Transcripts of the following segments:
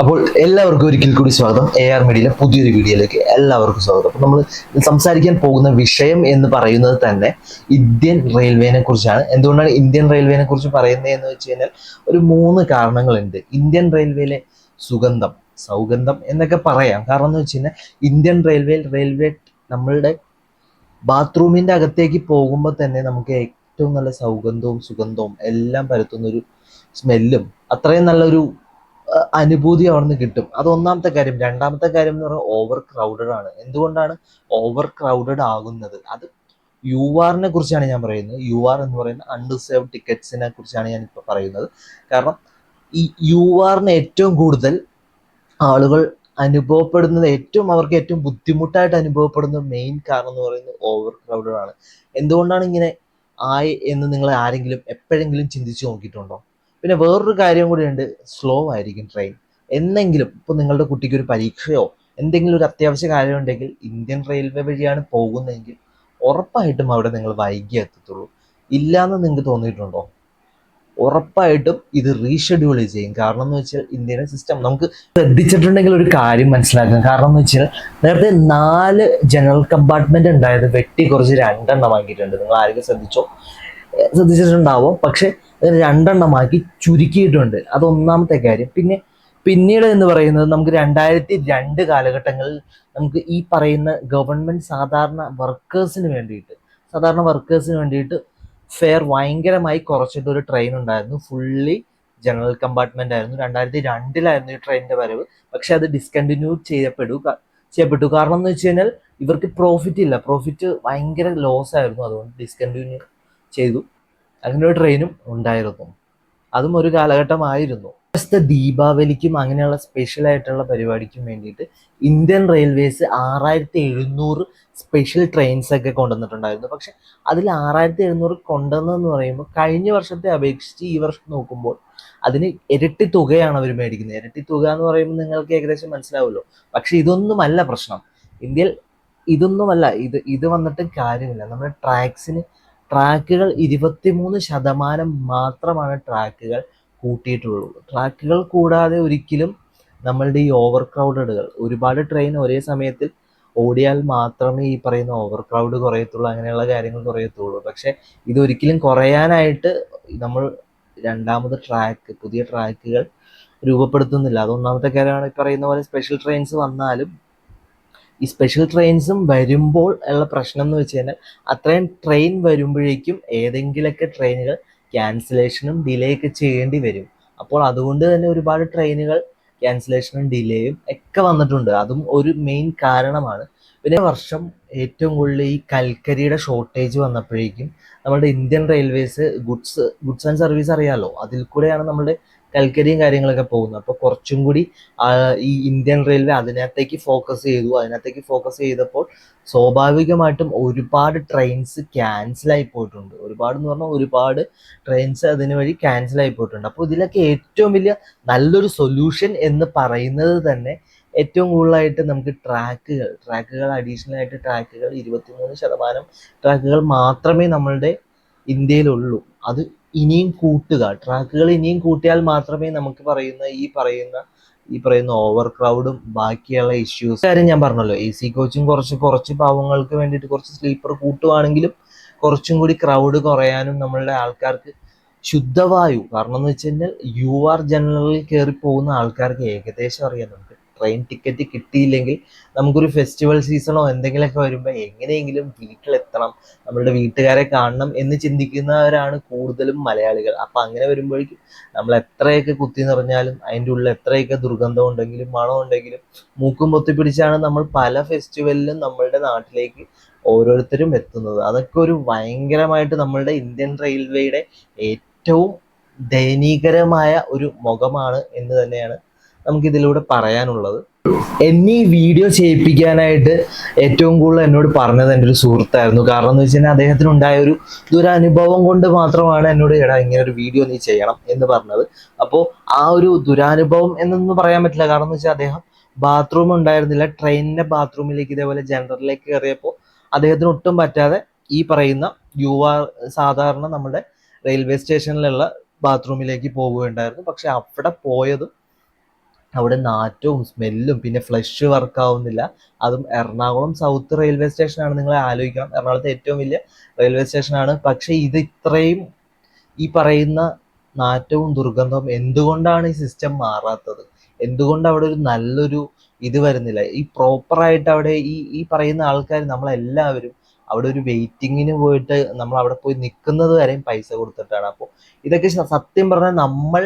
അപ്പോൾ എല്ലാവർക്കും ഒരിക്കൽ കൂടി സ്വാഗതം. എ ആർ മീഡിയയിലെ പുതിയൊരു വീഡിയോയിലേക്ക് എല്ലാവർക്കും സ്വാഗതം. അപ്പോൾ നമ്മൾ സംസാരിക്കാൻ പോകുന്ന വിഷയം എന്ന് പറയുന്നത് തന്നെ ഇന്ത്യൻ റെയിൽവേനെ കുറിച്ചാണ്. എന്തുകൊണ്ടാണ് ഇന്ത്യൻ റെയിൽവേനെ കുറിച്ച് പറയുന്നത് എന്ന് വെച്ച് കഴിഞ്ഞാൽ ഒരു മൂന്ന് കാരണങ്ങളുണ്ട്. ഇന്ത്യൻ റെയിൽവേയിലെ സുഗന്ധം സൗഗന്ധം എന്നൊക്കെ പറയാം. കാരണം എന്ന് വെച്ച് കഴിഞ്ഞാൽ ഇന്ത്യൻ റെയിൽവേയിൽ റെയിൽവേ നമ്മളുടെ ബാത്റൂമിന്റെ അകത്തേക്ക് പോകുമ്പോൾ തന്നെ നമുക്ക് ഏറ്റവും നല്ല സൗഗന്ധവും സുഗന്ധവും എല്ലാം പരത്തുന്ന ഒരു സ്മെല്ലും അത്രയും നല്ലൊരു അനുഭൂതി അവിടെ നിന്ന് കിട്ടും. അത് ഒന്നാമത്തെ കാര്യം. രണ്ടാമത്തെ കാര്യം എന്ന് പറഞ്ഞാൽ ഓവർ ക്രൗഡഡ് ആണ്. എന്തുകൊണ്ടാണ് ഓവർ ക്രൗഡഡ് ആകുന്നത്? അത് യു ആറിനെ കുറിച്ചാണ് ഞാൻ പറയുന്നത്. യു ആർ എന്ന് പറയുന്ന അൺഡിസേർവ് ടിക്കറ്റ്സിനെ കുറിച്ചാണ് ഞാൻ ഇപ്പോൾ പറയുന്നത്. കാരണം ഈ യു ആറിന് ഏറ്റവും കൂടുതൽ ആളുകൾ അനുഭവപ്പെടുന്നത് ഏറ്റവും അവർക്ക് ഏറ്റവും ബുദ്ധിമുട്ടായിട്ട് അനുഭവപ്പെടുന്ന മെയിൻ കാരണം എന്ന് പറയുന്നത് ഓവർ ക്രൗഡഡ് ആണ്. എന്തുകൊണ്ടാണ് ഇങ്ങനെ ആയി എന്ന് നിങ്ങൾ ആരെങ്കിലും എപ്പോഴെങ്കിലും ചിന്തിച്ചു നോക്കിയിട്ടുണ്ടോ? പിന്നെ വേറൊരു കാര്യം കൂടിയുണ്ട് സ്ലോ ആയിരിക്കും ട്രെയിൻ എന്നെങ്കിലും ഇപ്പോൾ നിങ്ങളുടെ കുട്ടിക്ക് ഒരു പരീക്ഷയോ എന്തെങ്കിലും ഒരു അത്യാവശ്യ കാര്യം ഉണ്ടെങ്കിൽ ഇന്ത്യൻ റെയിൽവേ വഴിയാണ് പോകുന്നതെങ്കിൽ ഉറപ്പായിട്ടും അവിടെ നിങ്ങൾ വൈകി എത്തത്തുള്ളൂ. ഇല്ലാന്ന് നിങ്ങൾക്ക് തോന്നിയിട്ടുണ്ടോ? ഉറപ്പായിട്ടും ഇത് റീഷെഡ്യൂൾ ചെയ്യും. കാരണം എന്ന് വെച്ചാൽ ഇന്ത്യയുടെ സിസ്റ്റം നമുക്ക് ശ്രദ്ധിച്ചിട്ടുണ്ടെങ്കിൽ ഒരു കാര്യം മനസ്സിലാക്കാം. കാരണം എന്ന് വെച്ചാൽ നേരത്തെ നാല് ജനറൽ കമ്പാർട്ട്മെന്റ് ഉണ്ടായത് വെട്ടി കുറച്ച് രണ്ടെണ്ണം ആക്കിയിട്ടുണ്ട് നിങ്ങൾ ആരെങ്കിലും ശ്രദ്ധിച്ചോ? ശ്രദ്ധിച്ചിട്ടുണ്ടാവും. പക്ഷെ അതിന് രണ്ടെണ്ണമാക്കി ചുരുക്കിയിട്ടുണ്ട്. അത് ഒന്നാമത്തെ കാര്യം. പിന്നെ പിന്നീട് എന്ന് പറയുന്നത് നമുക്ക് രണ്ടായിരത്തി രണ്ട് കാലഘട്ടങ്ങളിൽ നമുക്ക് ഈ പറയുന്ന ഗവൺമെന്റ് സാധാരണ വർക്കേഴ്സിന് വേണ്ടിയിട്ട് സാധാരണ വർക്കേഴ്സിന് വേണ്ടിയിട്ട് ഫെയർ ഭയങ്കരമായി കുറച്ചിട്ട് ഒരു ട്രെയിൻ ഉണ്ടായിരുന്നു. ഫുള്ളി ജനറൽ കമ്പാർട്ട്മെന്റ് ആയിരുന്നു. രണ്ടായിരത്തി രണ്ടിലായിരുന്നു ഈ ട്രെയിനിന്റെ വരവ്. പക്ഷെ അത് ഡിസ്കണ്ടിന്യൂ ചെയ്യപ്പെടുക ചെയ്യപ്പെട്ടു. കാരണം എന്ന് വെച്ച് കഴിഞ്ഞാൽ ഇവർക്ക് പ്രോഫിറ്റ് ഇല്ല. പ്രോഫിറ്റ് ഭയങ്കര ലോസ് ആയിരുന്നു. അതുകൊണ്ട് ഡിസ്കണ്ടിന്യൂ ചെയ്തു. അങ്ങനെ ഒരു ട്രെയിനും ഉണ്ടായിരുന്നു. അതും ഒരു കാലഘട്ടമായിരുന്നു. പ്രശസ്ത ദീപാവലിക്കും അങ്ങനെയുള്ള സ്പെഷ്യൽ ആയിട്ടുള്ള പരിപാടിക്കും വേണ്ടിയിട്ട് ഇന്ത്യൻ റെയിൽവേസ് ആറായിരത്തി എഴുന്നൂറ് സ്പെഷ്യൽ ട്രെയിൻസ് ഒക്കെ കൊണ്ടുവന്നിട്ടുണ്ടായിരുന്നു. പക്ഷെ അതിൽ ആറായിരത്തി എഴുന്നൂറ് കൊണ്ടുവന്നതെന്ന് പറയുമ്പോൾ കഴിഞ്ഞ വർഷത്തെ അപേക്ഷിച്ച് ഈ വർഷം നോക്കുമ്പോൾ അതിന് ഇരട്ടി തുകയാണ് അവർ മേടിക്കുന്നത്. ഇരട്ടി തുക എന്ന് പറയുമ്പോൾ നിങ്ങൾക്ക് ഏകദേശം മനസ്സിലാവുമല്ലോ. പക്ഷെ ഇതൊന്നുമല്ല പ്രശ്നം. ഇന്ത്യയിൽ ഇതൊന്നുമല്ല. ഇത് ഇത് വന്നിട്ട് കാര്യമില്ല. നമ്മുടെ ട്രാക്സിന് ട്രാക്കുകൾ ഇരുപത്തിമൂന്ന് ശതമാനം മാത്രമാണ് ട്രാക്കുകൾ കൂട്ടിയിട്ടുള്ളൂ ട്രാക്കുകൾ കൂടാതെ ഒരിക്കലും നമ്മളുടെ ഈ ഓവർ ക്രൗഡഡുകൾ ഒരുപാട് ട്രെയിൻ ഒരേ സമയത്തിൽ ഓടിയാൽ മാത്രമേ ഈ പറയുന്ന ഓവർ ക്രൗഡ് കുറയത്തുള്ളൂ അങ്ങനെയുള്ള കാര്യങ്ങൾ കുറയത്തുള്ളൂ. പക്ഷെ ഇതൊരിക്കലും കുറയാനായിട്ട് നമ്മൾ രണ്ടാമത് ട്രാക്ക് പുതിയ ട്രാക്കുകൾ രൂപപ്പെടുത്തുന്നില്ല. അതൊന്നാമത്തെ കാര്യമാണ് ഈ പറയുന്ന പോലെ സ്പെഷ്യൽ ട്രെയിൻസ് വന്നാലും ഈ സ്പെഷ്യൽ ട്രെയിൻസും വരുമ്പോൾ ഉള്ള പ്രശ്നം എന്ന് വെച്ച് കഴിഞ്ഞാൽ അത്രയും ട്രെയിൻ വരുമ്പോഴേക്കും ഏതെങ്കിലുമൊക്കെ ട്രെയിനുകൾ ക്യാൻസലേഷനും ഡിലേ ഒക്കെ ചെയ്യേണ്ടി വരും. അപ്പോൾ അതുകൊണ്ട് തന്നെ ഒരുപാട് ട്രെയിനുകൾ ക്യാൻസലേഷനും ഡിലേയും ഒക്കെ വന്നിട്ടുണ്ട്. അതും ഒരു മെയിൻ കാരണമാണ്. പിന്നെ വർഷം ഏറ്റവും കൂടുതൽ ഈ കൽക്കരിയുടെ ഷോർട്ടേജ് വന്നപ്പോഴേക്കും നമ്മുടെ Indian railways goods goods and service അറിയാമല്ലോ അതിൽ കൂടെയാണ് നമ്മുടെ കൽക്കരിയും കാര്യങ്ങളൊക്കെ പോകുന്നത് അപ്പോൾ കുറച്ചും കൂടി ഈ ഇന്ത്യൻ റെയിൽവേ അതിനകത്തേക്ക് ഫോക്കസ് ചെയ്തു. അതിനകത്തേക്ക് ഫോക്കസ് ചെയ്തപ്പോൾ സ്വാഭാവികമായിട്ടും ഒരുപാട് ട്രെയിൻസ് ക്യാൻസൽ ആയി പോയിട്ടുണ്ട്. ഒരുപാട് എന്ന് പറഞ്ഞാൽ ഒരുപാട് ട്രെയിൻസ് അതിന് വഴി ക്യാൻസൽ ആയി പോയിട്ടുണ്ട്. അപ്പോൾ ഇതിലൊക്കെ ഏറ്റവും വലിയ നല്ലൊരു സൊല്യൂഷൻ എന്ന് പറയുന്നത് തന്നെ ഏറ്റവും കൂടുതലായിട്ട് നമുക്ക് ട്രാക്കുകൾ ട്രാക്കുകൾ അഡീഷണൽ ആയിട്ട് ട്രാക്കുകൾ ഇരുപത്തിമൂന്ന് ശതമാനം ട്രാക്കുകൾ മാത്രമേ നമ്മളുടെ ഇന്ത്യയിലുള്ളൂ. അത് ഇനിയും കൂട്ടുക. ട്രാക്കുകൾ ഇനിയും കൂട്ടിയാൽ മാത്രമേ നമുക്ക് പറയുന്ന ഈ പറയുന്ന ഈ പറയുന്ന ഓവർ ക്രൗഡും ബാക്കിയുള്ള ഇഷ്യൂസ് കാര്യം ഞാൻ പറഞ്ഞല്ലോ. എ സി കോച്ചും കുറച്ച് കുറച്ച് പാവങ്ങൾക്ക് വേണ്ടിയിട്ട് കുറച്ച് സ്ലീപ്പർ കൂട്ടുവാണെങ്കിലും കുറച്ചും കൂടി ക്രൗഡ് കുറയാനും നമ്മളുടെ ആൾക്കാർക്ക് ശുദ്ധവായു. കാരണം എന്ന് വെച്ച് കഴിഞ്ഞാൽ യു ആർ ജനറലിൽ കയറി പോകുന്ന ആൾക്കാർക്ക് ഏകദേശം അറിയാം ട്രെയിൻ ടിക്കറ്റ് കിട്ടിയില്ലെങ്കിൽ നമുക്കൊരു ഫെസ്റ്റിവൽ സീസണോ എന്തെങ്കിലുമൊക്കെ വരുമ്പോൾ എങ്ങനെയെങ്കിലും വീട്ടിലെത്തണം നമ്മളുടെ വീട്ടുകാരെ കാണണം എന്ന് ചിന്തിക്കുന്നവരാണ് കൂടുതലും മലയാളികൾ. അപ്പൊ അങ്ങനെ വരുമ്പോഴേക്കും നമ്മൾ എത്രയൊക്കെ കുത്തി നിറഞ്ഞാലും അതിന്റെ ഉള്ളിൽ എത്രയൊക്കെ ദുർഗന്ധം ഉണ്ടെങ്കിലും മണം ഉണ്ടെങ്കിലും മൂക്കും പൊത്തി പിടിച്ചാണ് നമ്മൾ പല ഫെസ്റ്റിവലിലും നമ്മളുടെ നാട്ടിലേക്ക് ഓരോരുത്തരും എത്തുന്നത്. അതൊക്കെ ഒരു ഭയങ്കരമായിട്ട് നമ്മളുടെ ഇന്ത്യൻ റെയിൽവേയുടെ ഏറ്റവും ദയനീകരമായ ഒരു മുഖമാണ് എന്ന് തന്നെയാണ് നമുക്കിതിലൂടെ പറയാനുള്ളത്. എന്നെ വീഡിയോ ചെയ്യിപ്പിക്കാനായിട്ട് ഏറ്റവും കൂടുതൽ എന്നോട് പറഞ്ഞത് എന്റെ ഒരു സുഹൃത്തായിരുന്നു. കാരണം എന്ന് വെച്ച് കഴിഞ്ഞാൽ അദ്ദേഹത്തിന് ഉണ്ടായ ഒരു ദുരനുഭവം കൊണ്ട് മാത്രമാണ് എന്നോട് എടാ ഇങ്ങനെ ഒരു വീഡിയോ നീ ചെയ്യണം എന്ന് പറഞ്ഞത്. അപ്പോൾ ആ ഒരു ദുരനുഭവം എന്നൊന്നും പറയാൻ പറ്റില്ല. കാരണം എന്ന് വെച്ചാൽ അദ്ദേഹം ബാത്റൂം ഉണ്ടായിരുന്നില്ല. ട്രെയിനിന്റെ ബാത്റൂമിലേക്ക് ഇതേപോലെ ജനറലിലേക്ക് കയറിയപ്പോൾ അദ്ദേഹത്തിന് ഒട്ടും പറ്റാതെ ഈ പറയുന്ന യുവ സാധാരണ നമ്മുടെ റെയിൽവേ സ്റ്റേഷനിലുള്ള ബാത്റൂമിലേക്ക് പോവുകയുണ്ടായിരുന്നു പക്ഷെ അവിടെ പോയതും അവിടെ നാറ്റവും സ്മെല്ലും പിന്നെ ഫ്ലഷ് വർക്ക് ആവുന്നില്ല. അതും എറണാകുളം സൗത്ത് റെയിൽവേ സ്റ്റേഷനാണ് നിങ്ങൾ ആലോചിക്കണം. എറണാകുളത്തെ ഏറ്റവും വലിയ റെയിൽവേ സ്റ്റേഷനാണ് പക്ഷേ ഇത് ഇത്രയും ഈ പറയുന്ന നാറ്റവും ദുർഗന്ധവും എന്തുകൊണ്ടാണ് ഈ സിസ്റ്റം മാറാത്തത്? എന്തുകൊണ്ട് അവിടെ ഒരു നല്ലൊരു ഇത് വരുന്നില്ല? ഈ പ്രോപ്പറായിട്ട് അവിടെ ഈ ഈ പറയുന്ന ആൾക്കാർ നമ്മളെല്ലാവരും അവിടെ ഒരു വെയിറ്റിങ്ങിന് പോയിട്ട് നമ്മൾ അവിടെ പോയി നിൽക്കുന്നത് വരെയും പൈസ കൊടുത്തിട്ടാണ്. അപ്പോൾ ഇതൊക്കെ സത്യം പറഞ്ഞാൽ നമ്മൾ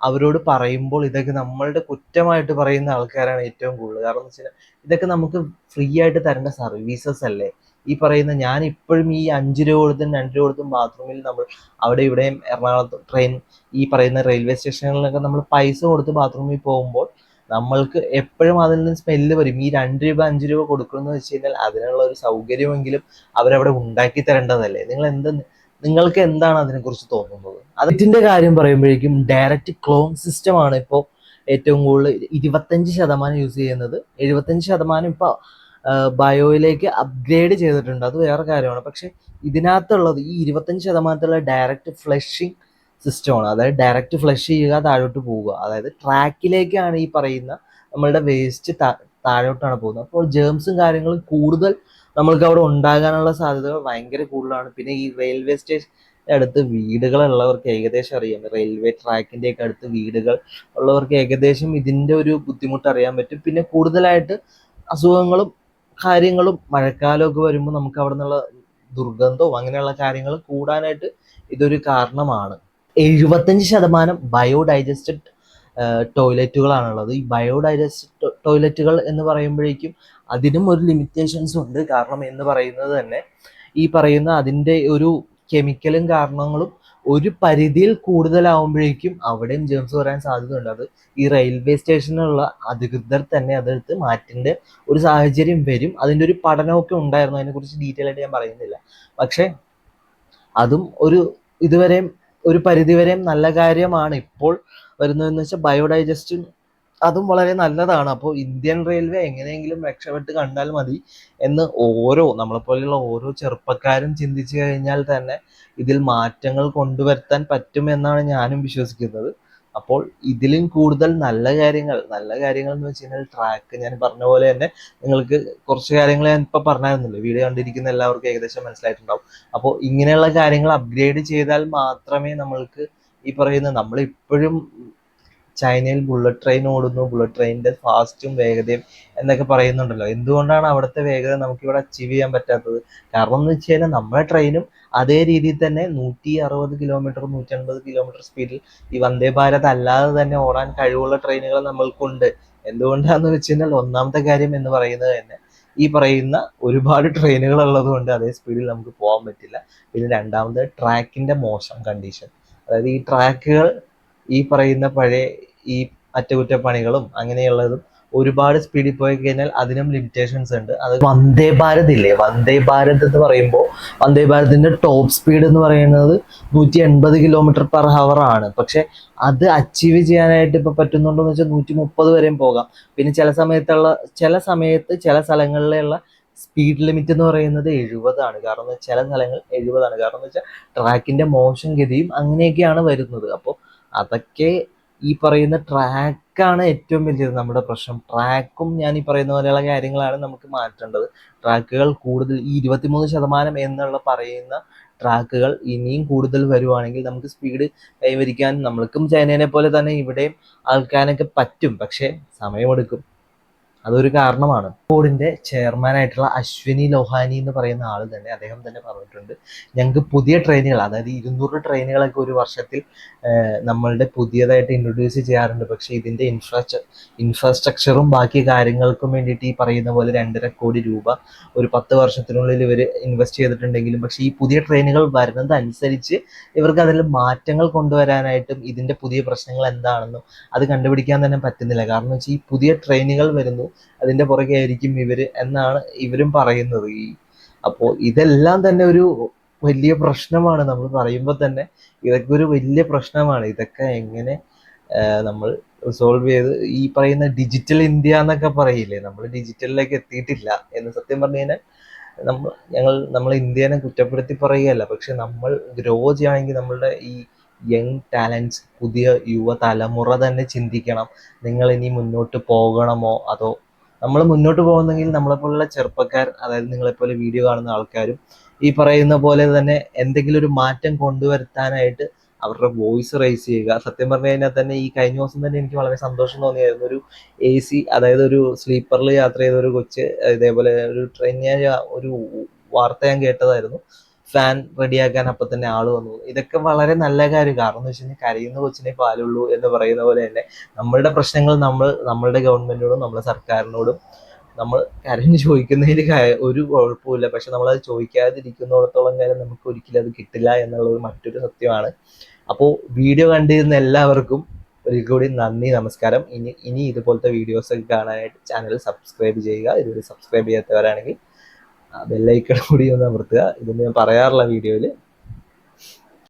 അവരോട് പറയുമ്പോൾ ഇതൊക്കെ നമ്മളുടെ കുറ്റമായിട്ട് പറയുന്ന ആൾക്കാരാണ് ഏറ്റവും കൂടുതൽ. കാരണം എന്ന് വെച്ചാൽ ഇതൊക്കെ നമുക്ക് ഫ്രീ ആയിട്ട് തരേണ്ട സർവീസസ് അല്ലേ? ഈ പറയുന്ന ഞാൻ ഇപ്പോഴും ഈ അഞ്ച് രൂപ കൊടുത്തും രണ്ട് രൂപ കൊടുത്തും ബാത്റൂമിൽ നമ്മൾ അവിടെ ഇവിടെയും എറണാകുളത്ത് ട്രെയിൻ ഈ പറയുന്ന റെയിൽവേ സ്റ്റേഷനുകളിലൊക്കെ നമ്മൾ പൈസ കൊടുത്ത് ബാത്റൂമിൽ പോകുമ്പോൾ നമ്മൾക്ക് എപ്പോഴും അതിൽ നിന്ന് സ്മെല്ല് വരും. ഈ രണ്ട് രൂപ അഞ്ച് രൂപ കൊടുക്കണമെന്ന് വെച്ച് കഴിഞ്ഞാൽ അതിനുള്ള ഒരു സൗകര്യമെങ്കിലും അവരവിടെ ഉണ്ടാക്കി തരേണ്ടതല്ലേ? നിങ്ങൾ എന്ത് നിങ്ങൾക്ക് എന്താണ് അതിനെക്കുറിച്ച് തോന്നുന്നത്? അതിന്റെ കാര്യം പറയുമ്പോഴേക്കും ഡയറക്റ്റ് ക്ലോൺ സിസ്റ്റം ആണ് ഇപ്പോൾ ഏറ്റവും കൂടുതൽ ഇരുപത്തഞ്ച് ശതമാനം യൂസ് ചെയ്യുന്നത്. എഴുപത്തഞ്ച് ശതമാനം ഇപ്പോൾ ബയോയിലേക്ക് അപ്ഗ്രേഡ് ചെയ്തിട്ടുണ്ട്. അത് വേറെ കാര്യമാണ്. പക്ഷെ ഇതിനകത്തുള്ളത് ഈ ഇരുപത്തഞ്ച് ശതമാനത്തിലുള്ള ഡയറക്റ്റ് ഫ്ലഷിങ് സിസ്റ്റമാണ് അതായത് ഡയറക്റ്റ് ഫ്ലഷ് ചെയ്യുക താഴോട്ട് പോവുക. അതായത് ട്രാക്കിലേക്കാണ് ഈ പറയുന്ന നമ്മളുടെ വേസ്റ്റ് താഴോട്ടാണ് പോകുന്നത്. അപ്പോൾ ജേംസും കാര്യങ്ങളും കൂടുതൽ നമ്മൾക്ക് അവിടെ ഉണ്ടാകാനുള്ള സാധ്യതകൾ ഭയങ്കര കൂടുതലാണ്. പിന്നെ ഈ റെയിൽവേ സ്റ്റേഷൻ അടുത്ത് വീടുകളുള്ളവർക്ക് ഏകദേശം അറിയാം. റെയിൽവേ ട്രാക്കിന്റെ ഒക്കെ അടുത്ത് വീടുകൾ ഉള്ളവർക്ക് ഏകദേശം ഇതിന്റെ ഒരു ബുദ്ധിമുട്ട് അറിയാൻ പറ്റും. പിന്നെ കൂടുതലായിട്ട് അസുഖങ്ങളും കാര്യങ്ങളും മഴക്കാലമൊക്കെ വരുമ്പോൾ നമുക്ക് അവിടെ നിന്നുള്ള ദുർഗന്ധവും അങ്ങനെയുള്ള കാര്യങ്ങൾ കൂടാനായിട്ട് ഇതൊരു കാരണമാണ്. എഴുപത്തഞ്ച് ശതമാനം ബയോഡൈജസ്റ്റഡ് ടോയ്ലറ്റുകളാണുള്ളത്. ഈ ബയോഡൈജസ്റ്റഡ് ടോയ്ലറ്റുകൾ എന്ന് പറയുമ്പോഴേക്കും അതിനും ഒരു ലിമിറ്റേഷൻസ് ഉണ്ട്. കാരണം എന്ന് പറയുന്നത് തന്നെ ഈ പറയുന്ന അതിന്റെ ഒരു കെമിക്കലും കാരണങ്ങളും ഒരു പരിധിയിൽ കൂടുതലാവുമ്പോഴേക്കും അവിടെയും ജേംസ് വരാൻ സാധ്യതയുണ്ട്. അത് ഈ റെയിൽവേ സ്റ്റേഷനിലുള്ള അധികൃതർ തന്നെ അതെടുത്ത് മാറ്റേണ്ട ഒരു സാഹചര്യം വരും. അതിന്റെ ഒരു പഠനമൊക്കെ ഉണ്ടായിരുന്നു. അതിനെക്കുറിച്ച് ഡീറ്റെയിൽ ആയിട്ട് ഞാൻ പറയുന്നില്ല. പക്ഷേ അതും ഒരു ഇതുവരെയും ഒരു പരിധിവരെയും നല്ല കാര്യമാണ് ഇപ്പോൾ വരുന്നതെന്ന് വെച്ചാൽ ബയോഡൈജസ്റ്റ് അതും വളരെ നല്ലതാണ്. അപ്പോൾ ഇന്ത്യൻ റെയിൽവേ എങ്ങനെയെങ്കിലും രക്ഷപ്പെട്ട് കണ്ടാൽ മതി എന്ന് ഓരോ നമ്മളെപ്പോലെയുള്ള ഓരോ ചെറുപ്പക്കാരും ചിന്തിച്ചു കഴിഞ്ഞാൽ തന്നെ ഇതിൽ മാറ്റങ്ങൾ കൊണ്ടുവരുത്താൻ പറ്റുമെന്നാണ് ഞാനും വിശ്വസിക്കുന്നത്. അപ്പോൾ ഇതിലും കൂടുതൽ നല്ല കാര്യങ്ങൾ നല്ല കാര്യങ്ങൾ എന്ന് വെച്ച് കഴിഞ്ഞാൽ ട്രാക്ക് ഞാൻ പറഞ്ഞ പോലെ തന്നെ നിങ്ങൾക്ക് കുറച്ച് കാര്യങ്ങൾ ഞാൻ ഇപ്പൊ പറഞ്ഞായിരുന്നല്ലോ? വീഡിയോ കണ്ടിരിക്കുന്ന എല്ലാവർക്കും ഏകദേശം മനസ്സിലായിട്ടുണ്ടാവും. അപ്പോൾ ഇങ്ങനെയുള്ള കാര്യങ്ങൾ അപ്ഗ്രേഡ് ചെയ്താൽ മാത്രമേ നമ്മൾക്ക് ഈ പറയുന്ന നമ്മൾ ഇപ്പോഴും ചൈനയിൽ ബുള്ളറ്റ് ട്രെയിൻ ഓടുന്നു ബുള്ളറ്റ് ട്രെയിനിന്റെ ഫാസ്റ്റും വേഗതയും എന്നൊക്കെ പറയുന്നുണ്ടല്ലോ. എന്തുകൊണ്ടാണ് അവിടുത്തെ വേഗത നമുക്ക് ഇവിടെ അച്ചീവ് ചെയ്യാൻ പറ്റാത്തത്? കാരണം എന്ന് വെച്ച് കഴിഞ്ഞാൽ നമ്മുടെ ട്രെയിനും അതേ രീതിയിൽ തന്നെ നൂറ്റി അറുപത് കിലോമീറ്റർ നൂറ്റി അൻപത് കിലോമീറ്റർ സ്പീഡിൽ ഈ വന്ദേ ഭാരത് അല്ലാതെ തന്നെ ഓടാൻ കഴിവുള്ള ട്രെയിനുകൾ നമ്മൾക്കുണ്ട്. എന്തുകൊണ്ടാന്ന് വെച്ച് കഴിഞ്ഞാൽ ഒന്നാമത്തെ കാര്യം എന്ന് പറയുന്നത് തന്നെ ഈ പറയുന്ന ഒരുപാട് ട്രെയിനുകൾ ഉള്ളത് കൊണ്ട് അതേ സ്പീഡിൽ നമുക്ക് പോകാൻ പറ്റില്ല. പിന്നെ രണ്ടാമത് ട്രാക്കിന്റെ മോശം കണ്ടീഷൻ അതായത് ഈ ട്രാക്കുകൾ ഈ പറയുന്ന പഴയ ഈ അറ്റകുറ്റപ്പണികളും അങ്ങനെയുള്ളതും ഒരുപാട് സ്പീഡിൽ പോയി കഴിഞ്ഞാൽ അതിനും ലിമിറ്റേഷൻസ് ഉണ്ട്. അത് വന്ദേ ഭാരത് ഇല്ലേ? വന്ദേ ഭാരത് എന്ന് പറയുമ്പോൾ വന്ദേ ഭാരതിന്റെ ടോപ്പ് സ്പീഡ് എന്ന് പറയുന്നത് നൂറ്റി എൺപത് കിലോമീറ്റർ പെർ ഹവർ ആണ്. പക്ഷെ അത് അച്ചീവ് ചെയ്യാനായിട്ട് ഇപ്പൊ പറ്റുന്നുണ്ടോ എന്ന് വെച്ചാൽ നൂറ്റി മുപ്പത് വരെയും പോകാം. പിന്നെ ചില സമയത്തുള്ള ചില സമയത്ത് ചില സ്ഥലങ്ങളിലുള്ള സ്പീഡ് ലിമിറ്റ് എന്ന് പറയുന്നത് എഴുപതാണ്. കാരണം ചില സ്ഥലങ്ങൾ എഴുപതാണ്. കാരണം എന്ന് വെച്ചാൽ ട്രാക്കിന്റെ മോശം ഗതിയും അങ്ങനെയൊക്കെയാണ് വരുന്നത്. അപ്പോൾ അതൊക്കെ ഈ പറയുന്ന ട്രാക്കാണ് ഏറ്റവും വലിയത് നമ്മുടെ പ്രശ്നം. ട്രാക്കും ഞാൻ ഈ പറയുന്ന പോലെയുള്ള കാര്യങ്ങളാണ് നമുക്ക് മാറ്റേണ്ടത്. ട്രാക്കുകൾ കൂടുതൽ ഈ ഇരുപത്തിമൂന്ന് ശതമാനം എന്നുള്ള പറയുന്ന ട്രാക്കുകൾ ഇനിയും കൂടുതൽ വരുവാണെങ്കിൽ നമുക്ക് സ്പീഡ് കൈവരിക്കാൻ നമ്മൾക്കും ചൈനയെ പോലെ തന്നെ ഇവിടെയും ആൾക്കാനൊക്കെ പറ്റും. പക്ഷേ സമയമെടുക്കും. അതൊരു കാരണമാണ്. ബോർഡിന്റെ ചെയർമാൻ ആയിട്ടുള്ള അശ്വിനി ലോഹാനി എന്ന് പറയുന്ന ആൾ തന്നെ അദ്ദേഹം തന്നെ പറഞ്ഞിട്ടുണ്ട്. ഞങ്ങൾക്ക് പുതിയ ട്രെയിനുകൾ അതായത് ഇരുന്നൂറ് ട്രെയിനുകളൊക്കെ ഒരു വർഷത്തിൽ നമ്മളുടെ പുതിയതായിട്ട് ഇൻട്രൊഡ്യൂസ് ചെയ്യാറുണ്ട്. പക്ഷേ ഇതിന്റെ ഇൻഫ്രാസ്ട്ര ഇൻഫ്രാസ്ട്രക്ചറും ബാക്കി കാര്യങ്ങൾക്കും വേണ്ടിയിട്ട് ഈ പറയുന്ന പോലെ രണ്ടര കോടി രൂപ ഒരു പത്ത് വർഷത്തിനുള്ളിൽ ഇവർ ഇൻവെസ്റ്റ് ചെയ്തിട്ടുണ്ടെങ്കിലും പക്ഷേ ഈ പുതിയ ട്രെയിനുകൾ വരുന്നത് അനുസരിച്ച് ഇവർക്ക് അതിൽ മാറ്റങ്ങൾ കൊണ്ടുവരാനായിട്ടും ഇതിന്റെ പുതിയ പ്രശ്നങ്ങൾ എന്താണെന്നും അത് കണ്ടുപിടിക്കാൻ തന്നെ പറ്റുന്നില്ല. കാരണം വെച്ചാൽ ഈ പുതിയ ട്രെയിനുകൾ വരുന്നു അതിന്റെ പുറകെ ആയിരിക്കും ഇവർ എന്നാണ് ഇവരും പറയുന്നത്. ഈ അപ്പോൾ ഇതെല്ലാം തന്നെ ഒരു വലിയ പ്രശ്നമാണ് നമ്മൾ പറയുമ്പോൾ തന്നെ ഇതൊക്കെ ഒരു വലിയ പ്രശ്നമാണ്. ഇതൊക്കെ എങ്ങനെ നമ്മൾ സോൾവ് ചെയ്ത് ഈ പറയുന്ന ഡിജിറ്റൽ ഇന്ത്യ എന്നൊക്കെ പറയില്ലേ? നമ്മൾ ഡിജിറ്റലിലേക്ക് എത്തിയിട്ടില്ല എന്ന് സത്യം പറഞ്ഞു കഴിഞ്ഞാൽ നമ്മൾ ഞങ്ങൾ നമ്മൾ ഇന്ത്യനെ കുറ്റപ്പെടുത്തി പറയുകയല്ല. പക്ഷെ നമ്മൾ ഗ്രോ ചെയ്യുകയാണെങ്കിൽ നമ്മളുടെ ഈ യങ് ടാലൻസ് പുതിയ യുവതലമുറ തന്നെ ചിന്തിക്കണം. നിങ്ങൾ ഇനി മുന്നോട്ട് പോകണമോ? അതോ നമ്മൾ മുന്നോട്ട് പോകുന്നെങ്കിൽ നമ്മളെപ്പോലുള്ള ചെറുപ്പക്കാർ അതായത് നിങ്ങളെപ്പോലെ വീഡിയോ കാണുന്ന ആൾക്കാരും ഈ പറയുന്ന പോലെ തന്നെ എന്തെങ്കിലും ഒരു മാറ്റം കൊണ്ടുവരുത്താനായിട്ട് അവരുടെ വോയിസ് റൈസ് ചെയ്യുക. സത്യം പറഞ്ഞു കഴിഞ്ഞാൽ തന്നെ ഈ കഴിഞ്ഞ ദിവസം തന്നെ എനിക്ക് വളരെ സന്തോഷം തോന്നിയായിരുന്നു. ഒരു എ സി അതായത് ഒരു സ്ലീപ്പറിൽ യാത്ര ചെയ്ത ഒരു കൊച്ച് ഇതേപോലെ ഒരു ട്രെയിൻ ഒരു വാർത്ത ഞാൻ കേട്ടതായിരുന്നു. ഫാൻ റെഡിയാക്കാൻ അപ്പൊ തന്നെ ആൾ വന്നു. ഇതൊക്കെ വളരെ നല്ല കാര്യം. കാരണം എന്ന് വെച്ചാൽ കരയുന്ന കൊച്ചിനെ പാലുള്ളൂ എന്ന് പറയുന്ന പോലെ തന്നെ നമ്മളുടെ പ്രശ്നങ്ങൾ നമ്മൾ നമ്മളുടെ ഗവൺമെന്റിനോടും നമ്മുടെ സർക്കാരിനോടും നമ്മൾ കരഞ്ഞ് ചോദിക്കുന്നതിൽ ഒരു കുഴപ്പമില്ല പക്ഷെ നമ്മളത് ചോദിക്കാതിരിക്കുന്നിടത്തോളം കാലം നമുക്ക് ഒരിക്കലും അത് കിട്ടില്ല എന്നുള്ളത് മറ്റൊരു സത്യമാണ്. അപ്പോൾ വീഡിയോ കണ്ടിരുന്ന എല്ലാവർക്കും ഒരിക്കൽ കൂടി നന്ദി നമസ്കാരം. ഇനി ഇനി ഇതുപോലത്തെ വീഡിയോസ് ഒക്കെ കാണാനായിട്ട് ചാനൽ സബ്സ്ക്രൈബ് ചെയ്യുക. ഇതുവരെ സബ്സ്ക്രൈബ് ചെയ്യാത്തവരാണെങ്കിൽ ബെല്ലൈക്കൺ കൂടി ഒന്ന് അമർത്തുക. ഇതൊന്നും ഞാൻ പറയാറില്ല വീഡിയോയിൽ